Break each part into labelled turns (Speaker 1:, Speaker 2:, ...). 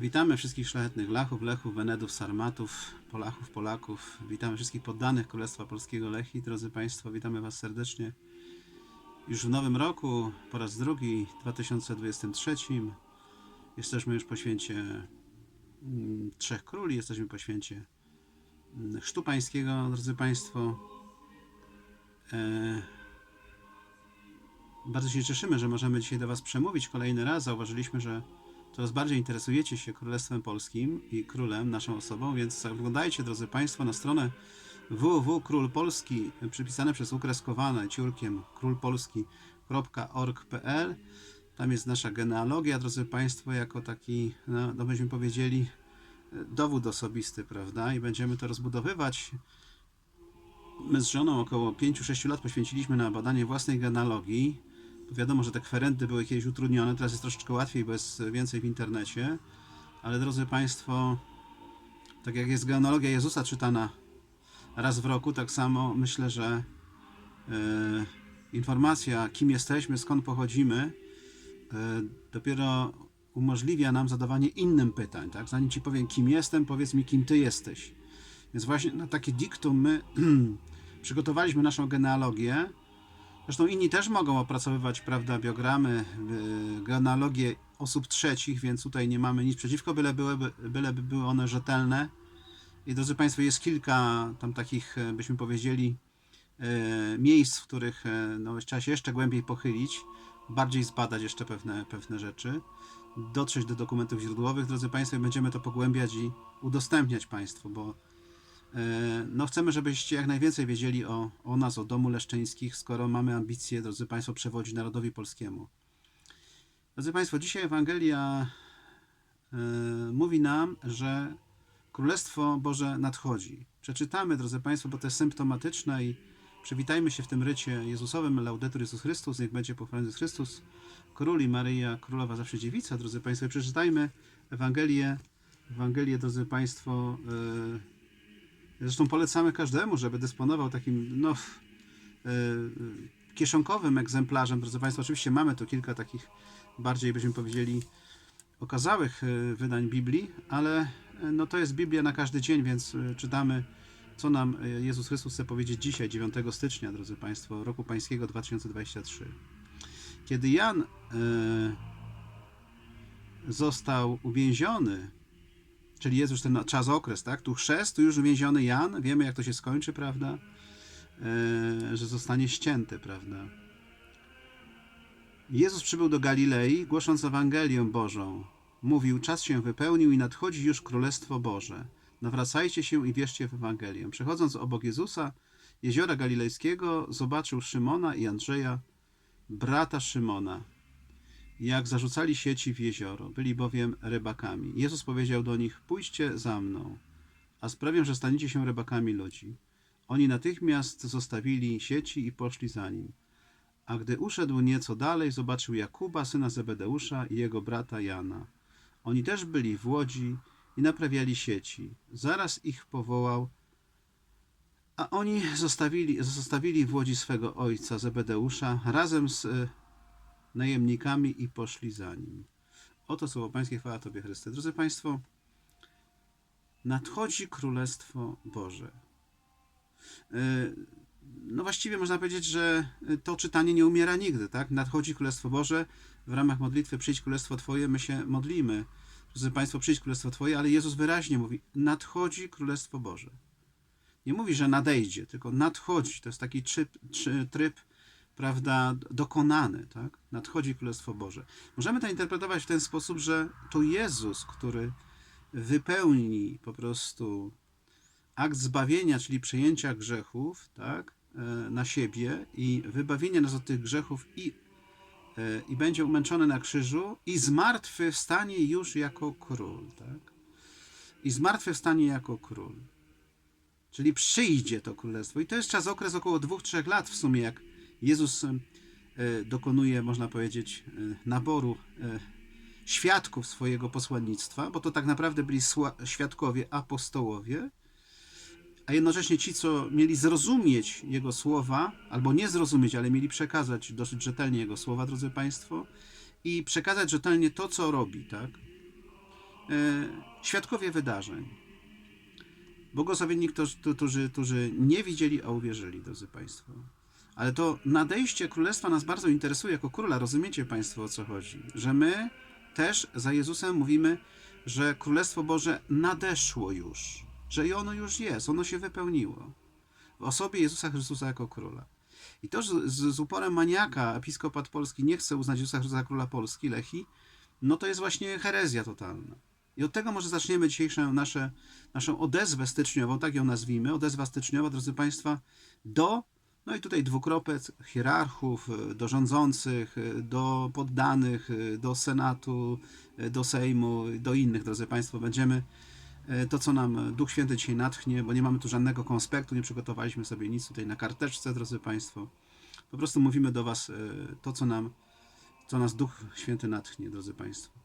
Speaker 1: Witamy wszystkich szlachetnych Lachów, Lechów, Wenedów, Sarmatów, Polachów, Polaków. Witamy wszystkich poddanych Królestwa Polskiego Lechi. Drodzy Państwo, witamy Was serdecznie. Już w nowym roku, po raz drugi, 2023. Jesteśmy już po święcie mm, Trzech Króli, jesteśmy po święcie mm, Chrztu Pańskiego, drodzy Państwo. E, bardzo się cieszymy, że możemy dzisiaj do Was przemówić kolejny raz. Zauważyliśmy, że coraz bardziej interesujecie się Królestwem Polskim i królem, naszą osobą, więc zaglądajcie, drodzy Państwo, na stronę www.królpolski, przypisane przez ukreskowane ciurkiem królpolski.org.pl. Tam jest nasza genealogia, drodzy Państwo, jako taki, no, no byśmy powiedzieli, dowód osobisty, prawda? I będziemy to rozbudowywać. My z żoną około 5-6 lat poświęciliśmy na badanie własnej genealogii. Wiadomo, że te kwerendy były kiedyś utrudnione, teraz jest troszeczkę łatwiej, bo jest więcej w internecie. Ale drodzy Państwo, tak jak jest genealogia Jezusa czytana raz w roku, tak samo myślę, że e, informacja, kim jesteśmy, skąd pochodzimy, e, dopiero umożliwia nam zadawanie innym pytań. Tak? Zanim Ci powiem, kim jestem, powiedz mi, kim Ty jesteś. Więc właśnie na takie diktum my przygotowaliśmy naszą genealogię. Zresztą inni też mogą opracowywać, prawda, biogramy, y, genealogię osób trzecich, więc tutaj nie mamy nic przeciwko, byle, byłyby, byleby były one rzetelne. I drodzy Państwo, jest kilka tam takich, e, byśmy powiedzieli, e, miejsc, w których e, no, trzeba się jeszcze głębiej pochylić, bardziej zbadać jeszcze pewne, pewne rzeczy, dotrzeć do dokumentów źródłowych, drodzy Państwo, i będziemy to pogłębiać i udostępniać Państwu, bo No, chcemy, żebyście jak najwięcej wiedzieli o, o nas, o domu Leszczyńskich, skoro mamy ambicje, drodzy Państwo, przewodzić narodowi polskiemu. Drodzy Państwo, dzisiaj Ewangelia e, mówi nam, że Królestwo Boże nadchodzi. Przeczytamy, drodzy Państwo, bo to jest symptomatyczne i przywitajmy się w tym rycie Jezusowym, Laudetur Jezus Chrystus, niech będzie pochwalony Jezus Chrystus, Król i Maryja, Królowa zawsze dziewica, drodzy Państwo, przeczytajmy Ewangelię, Ewangelię, drodzy Państwo, e, Zresztą polecamy każdemu, żeby dysponował takim no, yy, kieszonkowym egzemplarzem. Drodzy Państwo, oczywiście mamy tu kilka takich bardziej, byśmy powiedzieli, okazałych yy, wydań Biblii, ale no, to jest Biblia na każdy dzień, więc czytamy, co nam Jezus Chrystus chce powiedzieć dzisiaj, 9 stycznia, drodzy Państwo, roku Pańskiego 2023. Kiedy Jan został uwięziony Czyli jest już ten czas okres, tak? Tu chrzest, tu już uwięziony Jan, wiemy jak to się skończy, prawda? E, że zostanie ścięty, prawda? Jezus przybył do Galilei, głosząc Ewangelię Bożą. Mówił, czas się wypełnił i nadchodzi już Królestwo Boże. Nawracajcie się i wierzcie w Ewangelię. Przechodząc obok Jezusa, jeziora galilejskiego, zobaczył Szymona i Andrzeja, brata Szymona jak zarzucali sieci w jezioro, byli bowiem rybakami. Jezus powiedział do nich: Pójdźcie za mną, a sprawię, że staniecie się rybakami ludzi. Oni natychmiast zostawili sieci i poszli za nim. A gdy uszedł nieco dalej, zobaczył Jakuba, syna Zebedeusza i jego brata Jana. Oni też byli w łodzi i naprawiali sieci. Zaraz ich powołał, a oni zostawili, zostawili w łodzi swego ojca Zebedeusza razem z najemnikami i poszli za nim. Oto słowo Pańskie, chwała Tobie Chryste. Drodzy Państwo, nadchodzi Królestwo Boże. E, no właściwie można powiedzieć, że to czytanie nie umiera nigdy, tak? Nadchodzi Królestwo Boże, w ramach modlitwy przyjdź Królestwo Twoje, my się modlimy. Drodzy Państwo, przyjdź Królestwo Twoje, ale Jezus wyraźnie mówi, nadchodzi Królestwo Boże. Nie mówi, że nadejdzie, tylko nadchodzi. To jest taki tryb, tryb prawda, dokonany, tak? Nadchodzi Królestwo Boże. Możemy to interpretować w ten sposób, że to Jezus, który wypełni po prostu akt zbawienia, czyli przejęcia grzechów, tak, e, na siebie i wybawienia nas od tych grzechów i, e, i będzie umęczony na krzyżu i zmartwychwstanie już jako król, tak? I zmartwychwstanie jako król. Czyli przyjdzie to królestwo. I to jest czas, okres około dwóch, trzech lat w sumie, jak Jezus e, dokonuje, można powiedzieć, e, naboru e, świadków swojego posłannictwa, bo to tak naprawdę byli świadkowie apostołowie, a jednocześnie ci, co mieli zrozumieć Jego słowa, albo nie zrozumieć, ale mieli przekazać dosyć rzetelnie Jego słowa, drodzy Państwo, i przekazać rzetelnie to, co robi, tak? świadkowie wydarzeń. Błogosławieni, którzy, którzy, którzy nie widzieli, a uwierzyli, drodzy Państwo. Ale to nadejście królestwa nas bardzo interesuje jako króla. Rozumiecie Państwo o co chodzi? Że my też za Jezusem mówimy, że Królestwo Boże nadeszło już, że i ono już jest, ono się wypełniło w osobie Jezusa Chrystusa jako króla. I to, z, z uporem maniaka episkopat polski nie chce uznać Jezusa Chrystusa króla Polski, Lechi, no to jest właśnie herezja totalna. I od tego może zaczniemy dzisiejszą nasze, naszą odezwę styczniową, tak ją nazwijmy, odezwa styczniowa, drodzy Państwa, do, no i tutaj dwukropec, hierarchów, do rządzących, do poddanych, do Senatu, do Sejmu, do innych, drodzy Państwo, będziemy to, co nam Duch Święty dzisiaj natchnie, bo nie mamy tu żadnego konspektu, nie przygotowaliśmy sobie nic tutaj na karteczce, drodzy Państwo. Po prostu mówimy do Was to, co nam, co nas Duch Święty natchnie, drodzy Państwo.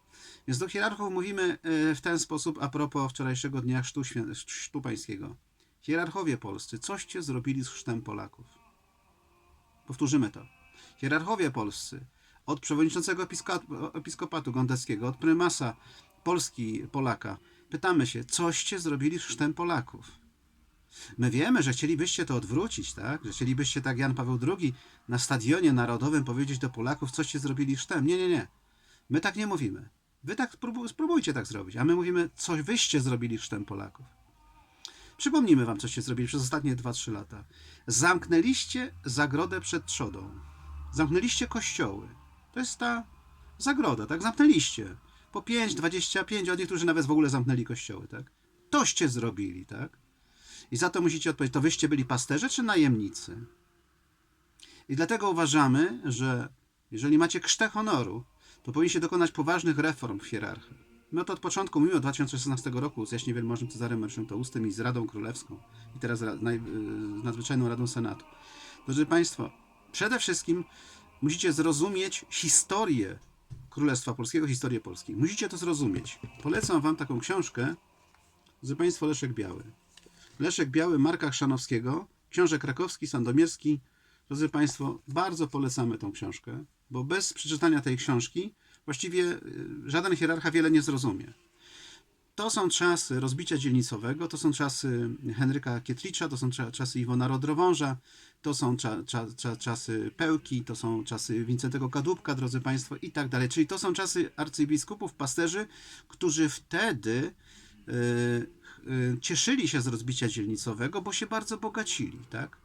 Speaker 1: Więc do hierarchów mówimy w ten sposób a propos wczorajszego dnia Chrztu. Chrztu Pańskiego. Hierarchowie polscy, coście zrobili z chrztem Polaków? Powtórzymy to. Hierarchowie polscy, od przewodniczącego episkop- episkopatu gondeckiego, od prymasa Polski, Polaka, pytamy się, coście zrobili chrztem Polaków? My wiemy, że chcielibyście to odwrócić, tak? Że chcielibyście, tak Jan Paweł II, na stadionie narodowym powiedzieć do Polaków, coście zrobili chrztem. Nie, nie, nie. My tak nie mówimy. Wy tak spróbuj, spróbujcie tak zrobić, a my mówimy, coś wyście zrobili chrztem Polaków. Przypomnijmy wam, coście zrobili przez ostatnie 2-3 lata. Zamknęliście zagrodę przed trzodą. Zamknęliście kościoły. To jest ta zagroda, tak? Zamknęliście. Po 5, 25, a niektórzy nawet w ogóle zamknęli kościoły, tak? Toście zrobili, tak? I za to musicie odpowiedzieć, to wyście byli pasterze czy najemnicy? I dlatego uważamy, że jeżeli macie krztę honoru, to powinniście dokonać poważnych reform w hierarchii. My to od początku mówimy od 2016 roku z Jaśnie Wielmożnym Cezarem Marszałtoustym i z Radą Królewską i teraz ra, naj, z Nadzwyczajną Radą Senatu. Drodzy Państwo, przede wszystkim musicie zrozumieć historię Królestwa Polskiego, historię Polski. Musicie to zrozumieć. Polecam Wam taką książkę, drodzy Państwo, Leszek Biały. Leszek Biały Marka Chrzanowskiego, książę krakowski, sandomierski. Drodzy Państwo, bardzo polecamy tą książkę, bo bez przeczytania tej książki właściwie y, żaden hierarcha wiele nie zrozumie. To są czasy rozbicia dzielnicowego, to są czasy Henryka Kietlicza, to są cza- czasy Iwona Rodrowąża, to są cza, cza, cza, czasy Pełki, to są czasy Wincentego Kadłubka, drodzy Państwo, i tak dalej. Czyli to są czasy arcybiskupów, pasterzy, którzy wtedy y, y, cieszyli się z rozbicia dzielnicowego, bo się bardzo bogacili, tak?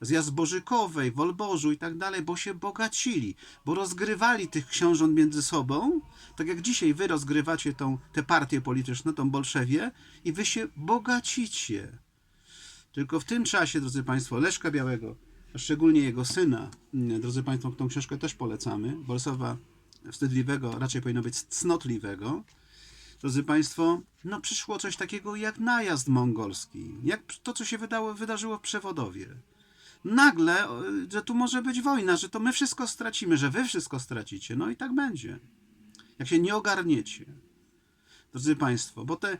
Speaker 1: Z Jazborzykowej, Wolborzu i tak dalej, bo się bogacili, bo rozgrywali tych książąt między sobą, tak jak dzisiaj wy rozgrywacie tą, tę partię polityczną, tą Bolszewię i wy się bogacicie. Tylko w tym czasie, drodzy Państwo, Leszka Białego, a szczególnie jego syna, mm, drodzy Państwo, tą książkę też polecamy, Bolesława Wstydliwego, raczej powinno być Cnotliwego, drodzy Państwo, no przyszło coś takiego jak najazd mongolski, jak to, co się wydało, wydarzyło w Przewodowie nagle, że tu może być wojna, że to my wszystko stracimy, że wy wszystko stracicie. No i tak będzie. Jak się nie ogarniecie. Drodzy Państwo, bo te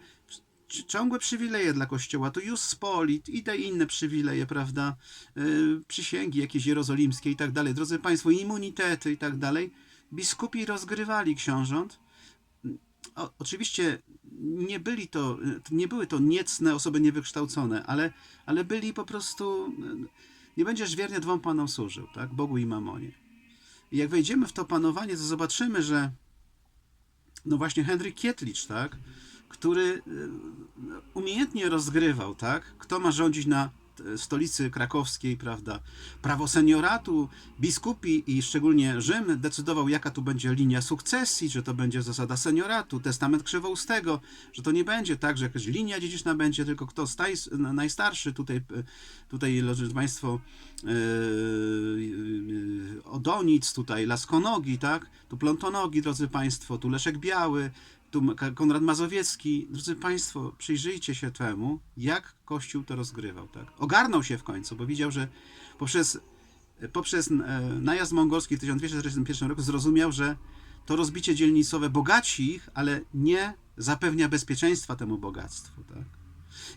Speaker 1: ciągłe przywileje dla Kościoła, to jus spolit i te inne przywileje, prawda, yy, przysięgi jakieś jerozolimskie i tak dalej. Drodzy Państwo, immunitety i tak dalej. Biskupi rozgrywali książąt. O, oczywiście nie byli to, nie były to niecne osoby niewykształcone, ale, ale byli po prostu nie będziesz wiernie dwom panom służył, tak? Bogu i mamonie. I jak wejdziemy w to panowanie, to zobaczymy, że no właśnie Henryk Kietlicz, tak? Który umiejętnie rozgrywał, tak? Kto ma rządzić na stolicy krakowskiej, prawda? Prawo senioratu, biskupi i szczególnie Rzym decydował, jaka tu będzie linia sukcesji, że to będzie zasada senioratu, testament krzywoustego, że to nie będzie tak, że jakaś linia dziedziczna będzie, tylko kto staj, najstarszy, tutaj, tutaj drodzy Państwo, yy, Odonic, tutaj Laskonogi, tak? Tu Plontonogi, drodzy Państwo, tu Leszek Biały, tu Konrad Mazowiecki. Drodzy Państwo, przyjrzyjcie się temu, jak Kościół to rozgrywał. Tak? Ogarnął się w końcu, bo widział, że poprzez, poprzez najazd mongolski w 1241 roku zrozumiał, że to rozbicie dzielnicowe bogaci ich, ale nie zapewnia bezpieczeństwa temu bogactwu. Tak?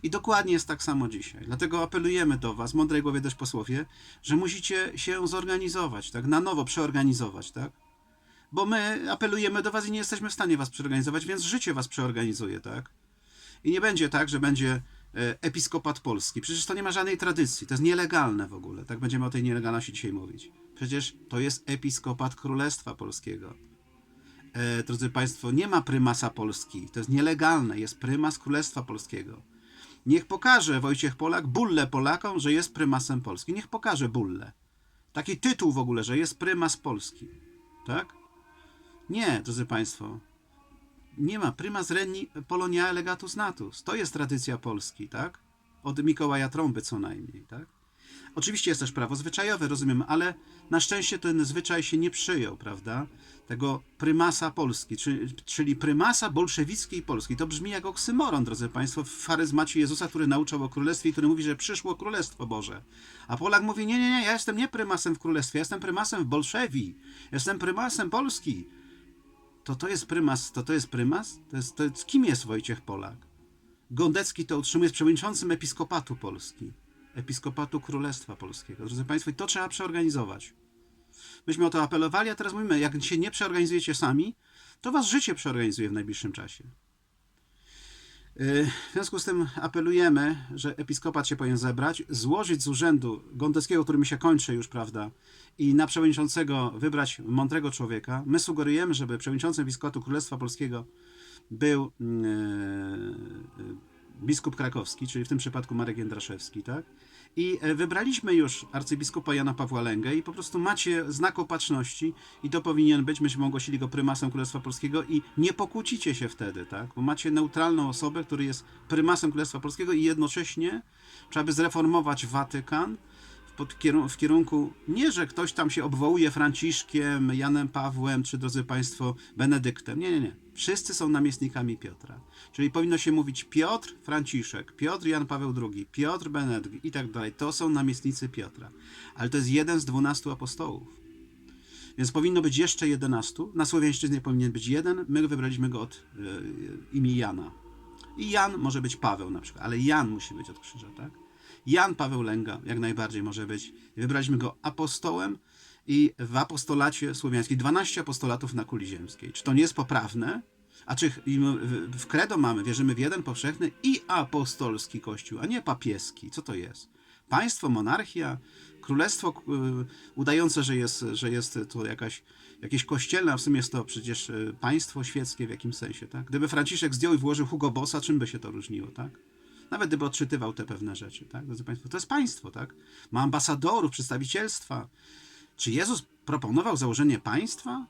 Speaker 1: I dokładnie jest tak samo dzisiaj. Dlatego apelujemy do Was, mądrej głowie też posłowie, że musicie się zorganizować, tak? na nowo przeorganizować, tak? Bo my apelujemy do was i nie jesteśmy w stanie was przeorganizować, więc życie was przeorganizuje, tak? I nie będzie tak, że będzie e, episkopat polski. Przecież to nie ma żadnej tradycji. To jest nielegalne w ogóle. Tak będziemy o tej nielegalności dzisiaj mówić. Przecież to jest episkopat Królestwa Polskiego. E, drodzy Państwo, nie ma prymasa Polski. To jest nielegalne. Jest prymas Królestwa Polskiego. Niech pokaże Wojciech Polak bullę Polakom, że jest prymasem Polski. Niech pokaże bullę. Taki tytuł w ogóle, że jest prymas Polski. Tak? Nie, drodzy Państwo. Nie ma. Prymas regni Polonia legatus natus. To jest tradycja Polski, tak? Od Mikołaja Trąby co najmniej, tak? Oczywiście jest też prawo zwyczajowe, rozumiem, ale na szczęście ten zwyczaj się nie przyjął, prawda? Tego prymasa Polski, czyli, czyli prymasa bolszewickiej Polski. To brzmi jak oksymoron, drodzy Państwo, w charyzmacie Jezusa, który nauczał o królestwie i który mówi, że przyszło królestwo Boże. A Polak mówi, nie, nie, nie, ja jestem nie prymasem w królestwie, ja jestem prymasem w Bolszewii, jestem prymasem Polski. To to jest prymas, to to jest prymas? To jest, to kim jest Wojciech Polak? Gondecki to utrzymuje jest przewodniczącym Episkopatu Polski. Episkopatu Królestwa Polskiego. Drodzy Państwo, i to trzeba przeorganizować. Myśmy o to apelowali, a teraz mówimy, jak się nie przeorganizujecie sami, to was życie przeorganizuje w najbliższym czasie. Yy, W związku z tym apelujemy, że episkopat się powinien zebrać, złożyć z urzędu Gondeckiego, który mi się kończy już, prawda, i na przewodniczącego wybrać mądrego człowieka. My sugerujemy, żeby przewodniczącym Episkopatu Królestwa Polskiego był yy, biskup krakowski, czyli w tym przypadku Marek Jędraszewski, tak? I e, wybraliśmy już arcybiskupa Jana Pawła Lęgę i po prostu macie znak opatrzności i to powinien być, myśmy ogłosili go prymasem Królestwa Polskiego i nie pokłócicie się wtedy, tak? Bo macie neutralną osobę, który jest prymasem Królestwa Polskiego i jednocześnie trzeba by zreformować Watykan kierun- w kierunku nie, że ktoś tam się obwołuje Franciszkiem, Janem Pawłem, czy drodzy Państwo, Benedyktem. Nie, nie, nie. Wszyscy są namiestnikami Piotra. Czyli powinno się mówić Piotr, Franciszek, Piotr, Jan Paweł II, Piotr, Benedykt i tak dalej. To są namiestnicy Piotra. Ale to jest jeden z dwunastu apostołów. Więc powinno być jeszcze 11. Na Słowiańszczyźnie powinien być jeden. My wybraliśmy go od e, imię Jana. I Jan może być Paweł na przykład, ale Jan musi być od krzyża, tak? Jan Paweł Lęga jak najbardziej może być. Wybraliśmy go apostołem i w apostolacie słowiańskim 12 apostolatów na kuli ziemskiej. Czy to nie jest poprawne? A czy w credo mamy, wierzymy w jeden powszechny i apostolski kościół, a nie papieski. Co to jest? Państwo, monarchia, królestwo y, udające, że jest, że jest to jakaś, jakieś kościelne, a w sumie jest to przecież y, państwo świeckie w jakimś sensie, tak? Gdyby Franciszek zdjął i włożył Hugo Bossa, czym by się to różniło, tak? Nawet gdyby odczytywał te pewne rzeczy, tak? Drodzy Państwo, to jest państwo, tak? Ma ambasadorów, przedstawicielstwa. Czy Jezus proponował założenie państwa?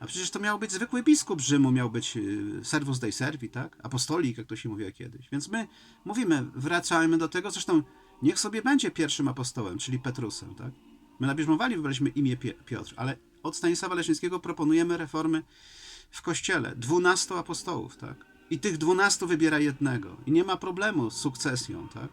Speaker 1: A przecież to miał być zwykły biskup Rzymu, miał być y, servus dei servi, tak? Apostolik, jak to się mówiło kiedyś. Więc my mówimy, wracajmy do tego, zresztą niech sobie będzie pierwszym apostołem, czyli Petrusem, tak? My na bierzmowali wybraliśmy imię Piotr, ale od Stanisława Leszczyńskiego proponujemy reformy w kościele. Dwunastu apostołów, tak? I tych dwunastu wybiera jednego. I nie ma problemu z sukcesją, tak?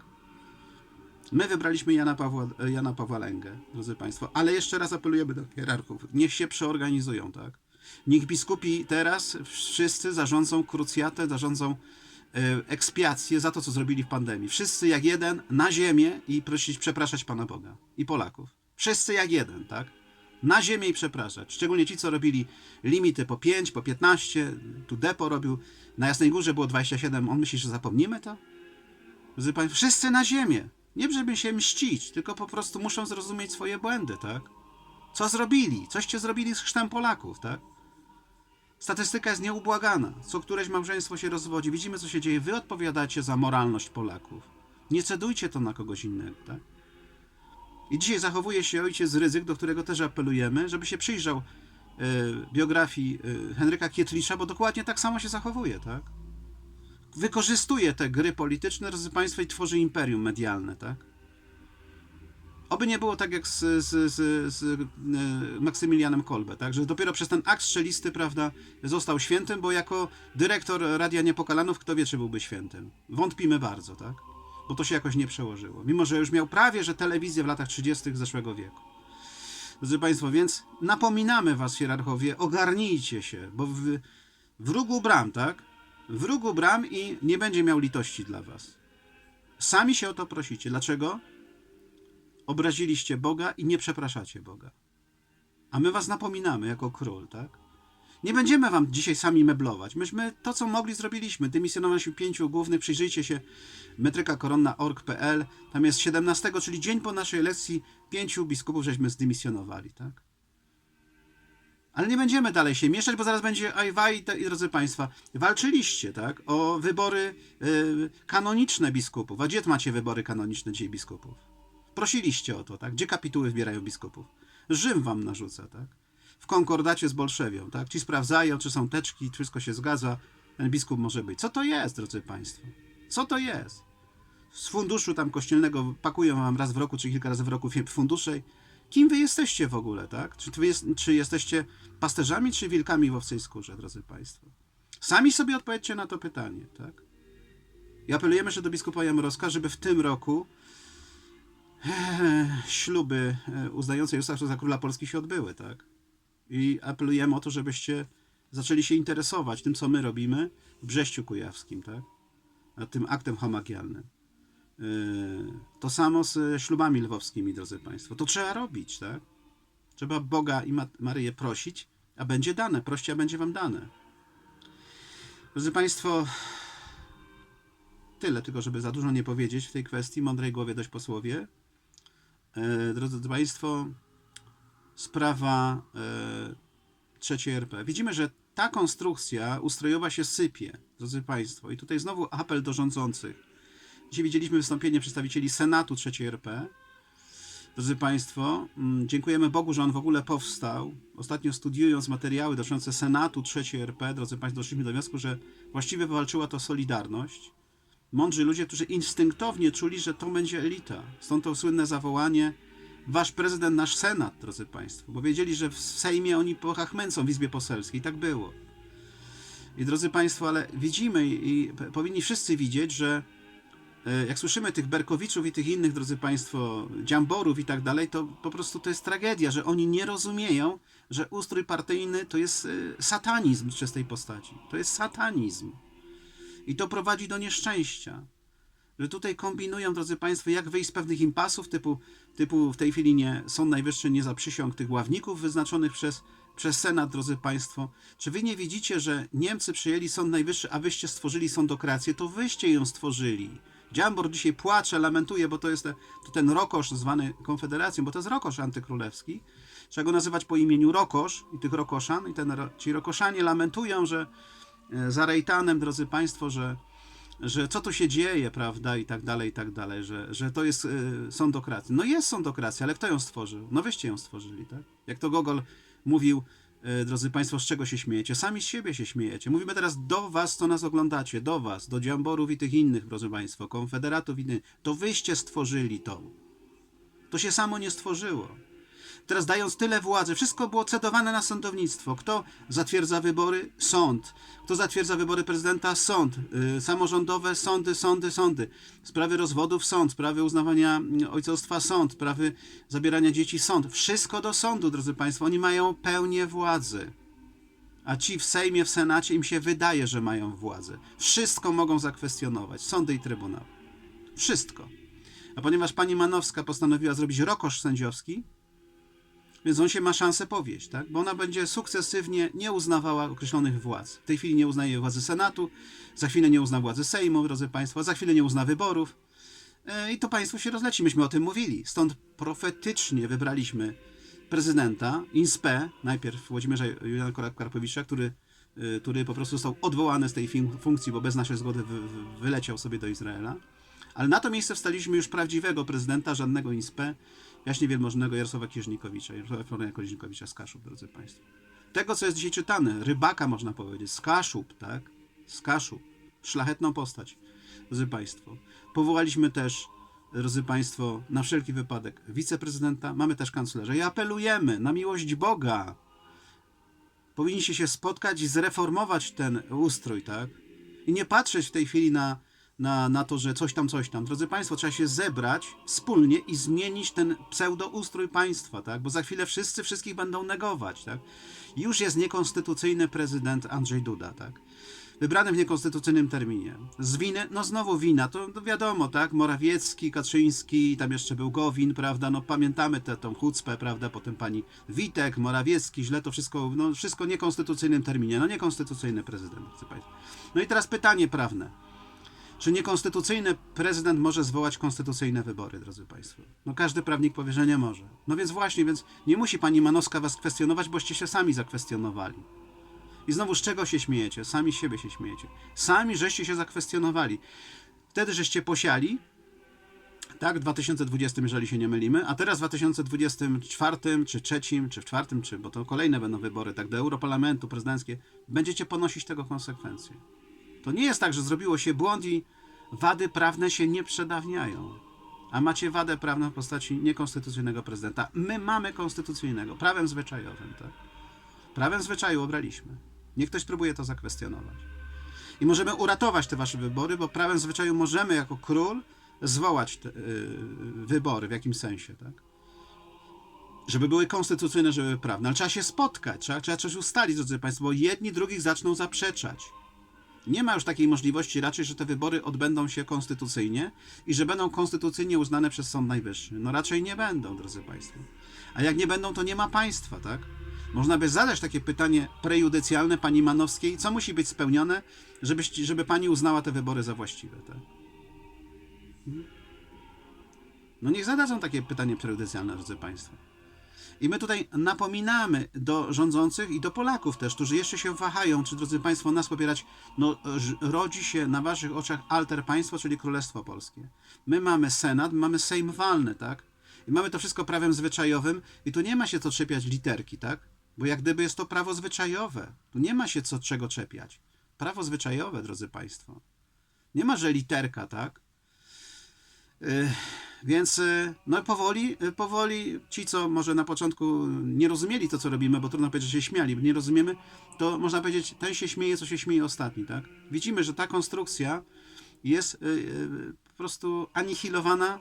Speaker 1: My wybraliśmy Jana Pawła, Jana Pawła Lęgę, drodzy Państwo, ale jeszcze raz apelujemy do hierarchów. Niech się przeorganizują, tak? Niech biskupi teraz wszyscy zarządzą krucjatę, zarządzą e, ekspiację za to, co zrobili w pandemii. Wszyscy jak jeden na ziemię i prosić, przepraszać Pana Boga i Polaków. Wszyscy jak jeden, tak? Na ziemię i przepraszać. Szczególnie ci, co robili limity po 5, po 15. Tu Depo robił. Na Jasnej Górze było 27. On myśli, że zapomnimy to? Wszyscy na ziemię. Nie żeby się mścić, tylko po prostu muszą zrozumieć swoje błędy, tak? Co zrobili? Coście zrobili z chrztem Polaków, tak? Statystyka jest nieubłagana. Co któreś małżeństwo się rozwodzi. Widzimy, co się dzieje. Wy odpowiadacie za moralność Polaków. Nie cedujcie to na kogoś innego, tak? I dzisiaj zachowuje się ojciec Ryzyk, do którego też apelujemy, żeby się przyjrzał e, biografii e, Henryka Kietlicza, bo dokładnie tak samo się zachowuje, tak? Wykorzystuje te gry polityczne, drodzy Państwo, i tworzy imperium medialne, tak? Oby nie było tak jak z, z, z, z e, Maksymilianem Kolbe, tak? Że dopiero przez ten akt strzelisty, prawda, został świętym, bo jako dyrektor Radia Niepokalanów, kto wie, czy byłby świętym. Wątpimy bardzo, tak? Bo to się jakoś nie przełożyło. Mimo, że już miał prawie, że telewizję w latach 30. zeszłego wieku. Drodzy Państwo, więc napominamy Was, hierarchowie, ogarnijcie się, bo w, w bram, tak? W rógu bram i nie będzie miał litości dla Was. Sami się o to prosicie. Dlaczego? Obraziliście Boga i nie przepraszacie Boga. A my was napominamy jako król, tak? Nie będziemy wam dzisiaj sami meblować. Myśmy to, co mogli, zrobiliśmy. Dymisjonowaliśmy pięciu głównych. Przyjrzyjcie się metrykakoronna.org.pl. Tam jest 17, czyli dzień po naszej lekcji, pięciu biskupów żeśmy zdymisjonowali, tak? Ale nie będziemy dalej się mieszać, bo zaraz będzie ajwaj, i drodzy Państwa, walczyliście, tak, o wybory y, kanoniczne biskupów. A gdzie macie wybory kanoniczne dzisiaj biskupów? Prosiliście o to, tak? Gdzie kapituły wybierają biskupów? Rzym wam narzuca, tak? W konkordacie z Bolszewią, tak? Ci sprawdzają, czy są teczki, czy wszystko się zgadza, ten biskup może być. Co to jest, drodzy Państwo? Co to jest? Z funduszu tam kościelnego pakują wam raz w roku, czy kilka razy w roku fundusze. Kim wy jesteście w ogóle, tak? Czy, wy jest, czy jesteście pasterzami, czy wilkami w owcej skórze, drodzy Państwo? Sami sobie odpowiedzcie na to pytanie, tak? I apelujemy jeszcze do biskupa Jamrowska, żeby w tym roku e, śluby e, uznające Józefa za króla Polski się odbyły, tak? I apelujemy o to, żebyście zaczęli się interesować tym, co my robimy w Brześciu Kujawskim, tak? A tym aktem homagialnym. E, To samo z ślubami lwowskimi, drodzy Państwo. To trzeba robić, tak? Trzeba Boga i Ma- Maryję prosić, a będzie dane. Proście, a będzie wam dane. Drodzy Państwo, tyle, tylko żeby za dużo nie powiedzieć w tej kwestii. Mądrej głowie dość posłowie. E, Drodzy Państwo, sprawa e, trzeciej RP. Widzimy, że ta konstrukcja ustrojowa się sypie, drodzy Państwo. I tutaj znowu apel do rządzących. Dzisiaj widzieliśmy wystąpienie przedstawicieli Senatu trzeciej RP. Drodzy Państwo, mm, dziękujemy Bogu, że on w ogóle powstał. Ostatnio studiując materiały dotyczące Senatu trzeciej RP, drodzy Państwo, doszliśmy do wniosku, że właściwie wywalczyła to Solidarność. Mądrzy ludzie, którzy instynktownie czuli, że to będzie elita. Stąd to słynne zawołanie Wasz prezydent, nasz Senat, drodzy Państwo. Bo wiedzieli, że w Sejmie oni pochachmęcą w Izbie Poselskiej. Tak było. I drodzy Państwo, ale widzimy i powinni wszyscy widzieć, że e, jak słyszymy tych Berkowiczów i tych innych, drodzy Państwo, Dziamborów i tak dalej, to po prostu to jest tragedia, że oni nie rozumieją, że ustrój partyjny to jest e, satanizm w czystej postaci. To jest satanizm. I to prowadzi do nieszczęścia. Że tutaj kombinują, drodzy Państwo, jak wyjść z pewnych impasów, typu, typu w tej chwili nie Sąd Najwyższy nie zaprzysiąg tych ławników wyznaczonych przez, przez Senat, drodzy Państwo. Czy Wy nie widzicie, że Niemcy przyjęli Sąd Najwyższy, a Wyście stworzyli sądokrację? To Wyście ją stworzyli. Dziambor dzisiaj płacze, lamentuje, bo to jest te, to ten rokosz zwany Konfederacją, bo to jest rokosz antykrólewski. Trzeba go nazywać po imieniu Rokosz i tych Rokoszan. I ten, ci Rokoszanie lamentują, że e, za Rejtanem, drodzy Państwo, że, że co tu się dzieje, prawda, i tak dalej, i tak dalej, że, że to jest y, sądokracja. No jest sądokracja, ale kto ją stworzył? No wyście ją stworzyli, tak? Jak to Gogol mówił, y, drodzy Państwo, z czego się śmiejecie? Sami z siebie się śmiejecie. Mówimy teraz do Was, co nas oglądacie, do Was, do Dziamborów i tych innych, drodzy Państwo, konfederatów i innych. To wyście stworzyli to. To się samo nie stworzyło. Teraz dając tyle władzy, wszystko było cedowane na sądownictwo. Kto zatwierdza wybory? Sąd. Kto zatwierdza wybory prezydenta? Sąd. Y, samorządowe sądy, sądy, sądy. Sprawy rozwodów sąd, sprawy uznawania mm, ojcostwa sąd, sprawy zabierania dzieci sąd. Wszystko do sądu, drodzy Państwo. Oni mają pełnię władzy. A ci w Sejmie, w Senacie im się wydaje, że mają władzę. Wszystko mogą zakwestionować. Sądy i trybunał. Wszystko. A ponieważ pani Manowska postanowiła zrobić rokosz sędziowski, więc on się ma szansę powieść, tak? Bo ona będzie sukcesywnie nie uznawała określonych władz. W tej chwili nie uznaje władzy Senatu, za chwilę nie uzna władzy Sejmu, drodzy Państwo, za chwilę nie uzna wyborów. E, I to państwo się rozleci. Myśmy o tym mówili. Stąd profetycznie wybraliśmy prezydenta, inspe, najpierw Włodzimierza Juliana Karpowicza, który, y, który po prostu został odwołany z tej funkcji, bo bez naszej zgody wy, wy, wyleciał sobie do Izraela. Ale na to miejsce wstaliśmy już prawdziwego prezydenta, żadnego inspe, jaśnie wielmożnego Jarosława Kieżnikowicza, Jarosława Floriana Kieżnikowicza z Kaszub, drodzy Państwo. Tego, co jest dzisiaj czytane, rybaka można powiedzieć, z Kaszub, tak? Z Kaszub. Szlachetną postać, drodzy Państwo. Powołaliśmy też, drodzy Państwo, na wszelki wypadek wiceprezydenta, mamy też kanclerza i apelujemy na miłość Boga. Powinniście się spotkać i zreformować ten ustrój, tak? I nie patrzeć w tej chwili na, na, na to, że coś tam, coś tam. Drodzy Państwo, trzeba się zebrać wspólnie i zmienić ten pseudoustrój państwa, tak? Bo za chwilę wszyscy wszystkich będą negować, tak? Już jest niekonstytucyjny prezydent Andrzej Duda, tak? wybrany w niekonstytucyjnym terminie. Z winy, no znowu wina, to wiadomo, tak? Morawiecki, Kaczyński, tam jeszcze był Gowin, prawda? No pamiętamy tę tą chucpę, prawda? Potem pani Witek, Morawiecki, źle to wszystko, no wszystko niekonstytucyjnym terminie. No niekonstytucyjny prezydent, chcę powiedzieć. No i teraz pytanie prawne. Czy niekonstytucyjny prezydent może zwołać konstytucyjne wybory, drodzy Państwo? No każdy prawnik powie, że nie może. No więc właśnie, więc nie musi pani Manowska was kwestionować, boście się sami zakwestionowali. I znowu z czego się śmiejecie? Sami siebie się śmiejecie. Sami żeście się zakwestionowali. Wtedy żeście posiali, tak, w 2020, jeżeli się nie mylimy, a teraz w 2024, czy trzecim, czy w czwartym, czy, bo to kolejne będą wybory, tak, do Europarlamentu, prezydenckie, będziecie ponosić tego konsekwencje. To nie jest tak, że zrobiło się błąd i wady prawne się nie przedawniają. A macie wadę prawną w postaci niekonstytucyjnego prezydenta. My mamy konstytucyjnego, prawem zwyczajowym, tak? Prawem zwyczaju obraliśmy. Niech ktoś próbuje to zakwestionować. I możemy uratować te wasze wybory, bo prawem zwyczaju możemy jako król zwołać te, yy, wybory w jakimś sensie, tak? Żeby były konstytucyjne, żeby były prawne. Ale trzeba się spotkać, trzeba, trzeba coś ustalić, drodzy Państwo, bo jedni drugich zaczną zaprzeczać. Nie ma już takiej możliwości raczej, że te wybory odbędą się konstytucyjnie i że będą konstytucyjnie uznane przez Sąd Najwyższy. No raczej nie będą, drodzy Państwo. A jak nie będą, to nie ma państwa, tak? Można by zadać takie pytanie prejudycjalne pani Manowskiej, co musi być spełnione, żeby, żeby pani uznała te wybory za właściwe, tak? Mhm. No niech zadadzą takie pytanie prejudycjalne, drodzy Państwo. I my tutaj napominamy do rządzących i do Polaków też, którzy jeszcze się wahają, czy drodzy Państwo, nas popierać. No, rodzi się na Waszych oczach alter państwo, czyli Królestwo Polskie. My mamy Senat, mamy Sejm walny, tak? I mamy to wszystko prawem zwyczajowym, i tu nie ma się co czepiać literki, tak? Bo jak gdyby jest to prawo zwyczajowe. Tu nie ma się co czego czepiać. Prawo zwyczajowe, drodzy Państwo. Nie ma, że literka, tak? Yy, Więc y, no powoli, y, powoli ci, co może na początku nie rozumieli to, co robimy, bo trudno powiedzieć, że się śmiali, nie rozumiemy, to można powiedzieć, ten się śmieje, co się śmieje ostatni, tak? Widzimy, że ta konstrukcja jest y, po prostu anihilowana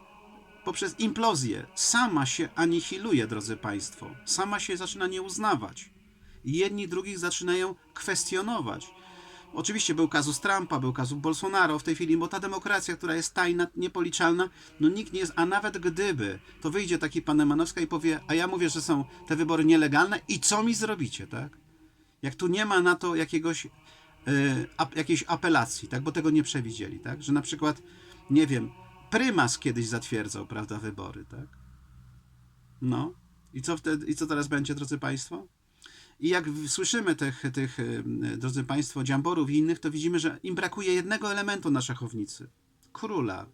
Speaker 1: poprzez implozję. Sama się anihiluje, drodzy Państwo. Sama się zaczyna nie uznawać. Jedni drugich zaczynają kwestionować. Oczywiście był kazus Trumpa, był kazus Bolsonaro w tej chwili, bo ta demokracja, która jest tajna, niepoliczalna, no nikt nie jest, a nawet gdyby, to wyjdzie taki pan Emanowska i powie, a ja mówię, że są te wybory nielegalne i co mi zrobicie, tak? Jak tu nie ma na to jakiegoś, yy, ap, jakiejś apelacji, tak? Bo tego nie przewidzieli, tak? Że na przykład, nie wiem, prymas kiedyś zatwierdzał, prawda, wybory, tak? No. I co wtedy, i co teraz będzie, drodzy Państwo? I jak słyszymy tych, tych, drodzy Państwo, dziamborów i innych, to widzimy, że im brakuje jednego elementu na szachownicy. Króla.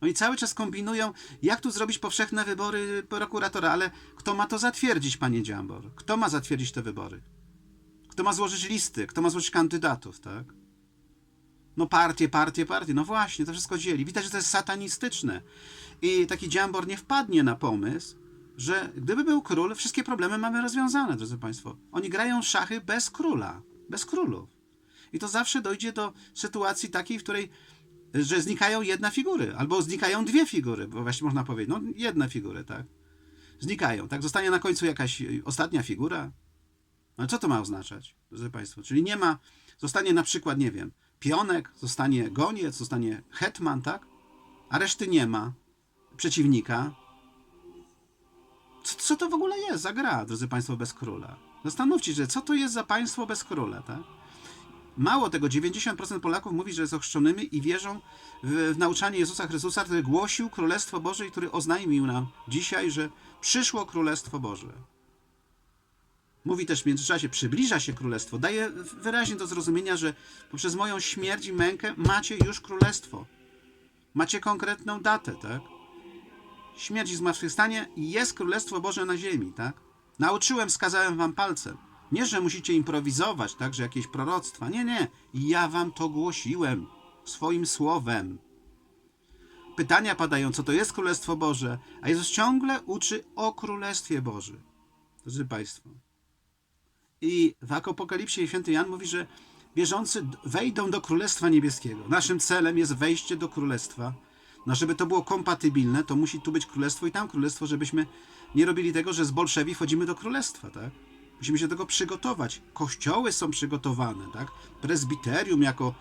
Speaker 1: Oni cały czas kombinują, jak tu zrobić powszechne wybory prokuratora, ale kto ma to zatwierdzić, panie Dziambor? Kto ma zatwierdzić te wybory? Kto ma złożyć listy? Kto ma złożyć kandydatów, tak? No partie, partie, partie. No właśnie, to wszystko dzieli. Widać, że to jest satanistyczne. I taki Dziambor nie wpadnie na pomysł, że gdyby był król, wszystkie problemy mamy rozwiązane, drodzy Państwo. Oni grają szachy bez króla, bez królów. I to zawsze dojdzie do sytuacji takiej, w której że znikają jedna figury, albo znikają dwie figury, bo właśnie można powiedzieć, no jedne figury, tak? Znikają, tak? Zostanie na końcu jakaś y, ostatnia figura. Ale co to ma oznaczać, drodzy Państwo? Czyli nie ma, zostanie na przykład, nie wiem, pionek, zostanie goniec, zostanie hetman, tak? A reszty nie ma przeciwnika, co, co to w ogóle jest za gra, drodzy Państwo, bez króla? Zastanówcie się, co to jest za państwo bez króla, tak? Mało tego, 90% Polaków mówi, że jest ochrzczonymi i wierzą w, w nauczanie Jezusa Chrystusa, który głosił Królestwo Boże i który oznajmił nam dzisiaj, że przyszło Królestwo Boże. Mówi też w międzyczasie, przybliża się Królestwo. Daje wyraźnie do zrozumienia, że poprzez moją śmierć i mękę macie już Królestwo. Macie konkretną datę, tak? Śmierć i zmartwychwstanie jest Królestwo Boże na ziemi, tak? Nauczyłem, wskazałem wam palcem. Nie, że musicie improwizować, tak, że jakieś proroctwa. Nie, nie. Ja wam to głosiłem swoim słowem. Pytania padają, co to jest Królestwo Boże, a Jezus ciągle uczy o Królestwie Bożym. Drodzy Państwo. I w Apokalipsie święty Jan mówi, że wierzący wejdą do Królestwa Niebieskiego. Naszym celem jest wejście do Królestwa. No, żeby to było kompatybilne, to musi tu być królestwo i tam królestwo, żebyśmy nie robili tego, że z Bolszewi wchodzimy do królestwa, tak? Musimy się do tego przygotować. Kościoły są przygotowane, tak? Prezbiterium jako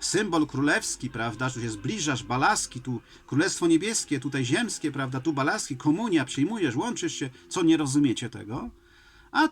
Speaker 1: symbol królewski, prawda? Tu się zbliżasz, balaski, tu królestwo niebieskie, tutaj ziemskie, prawda? Tu balaski, komunia, przyjmujesz, łączysz się. Co, nie rozumiecie tego?